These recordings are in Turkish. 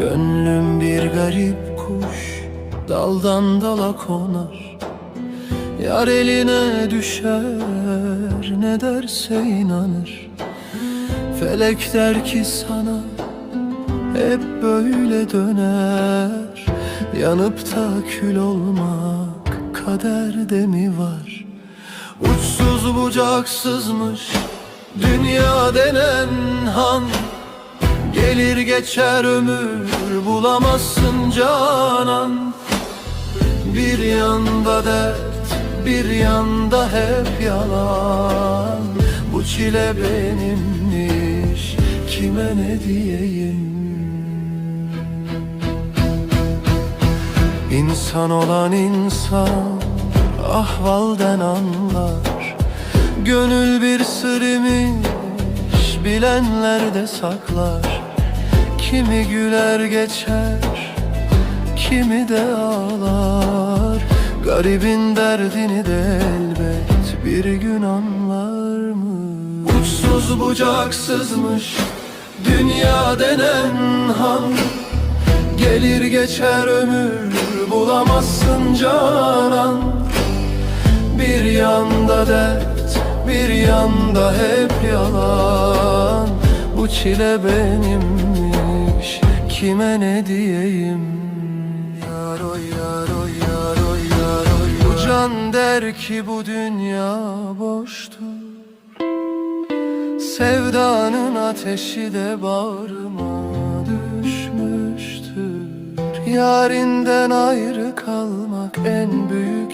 Gönlüm bir garip kuş Daldan dala konar. Yar eline düşer Ne derse inanır. Felek der ki sana Hep böyle döner. Yanıp da kül olmak Kaderde mi var? Uçsuz bucaksızmış Dünya denen han. Gelir geçer ömür bulamazsın canan. Bir yanda dert bir yanda hep yalan. Bu çile benimmiş kime ne diyeyim? İnsan olan insan ahvalden anlar. Gönül bir sır imiş bilenler de saklar Kimi güler geçer kimi de ağlar. Garibin derdini de elbet bir gün anlar mı? Uçsuz bucaksızmış dünya denen han. Gelir geçer ömür bulamazsın canan. Bir yanda dert bir yanda hep yalan. Bu çile benimmiş kime ne diyeyim? Yar oy yar oy yar oy yar oy. Bu can der ki bu dünya boştur. Sevdanın ateşi de bağrıma düşmüştür. Yarinden ayrı kalmak en büyük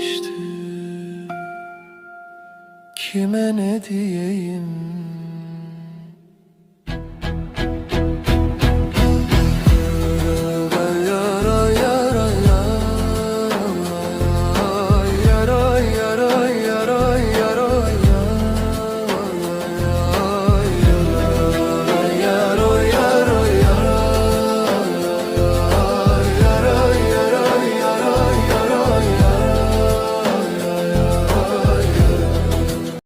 iştir. Kime ne diyeyim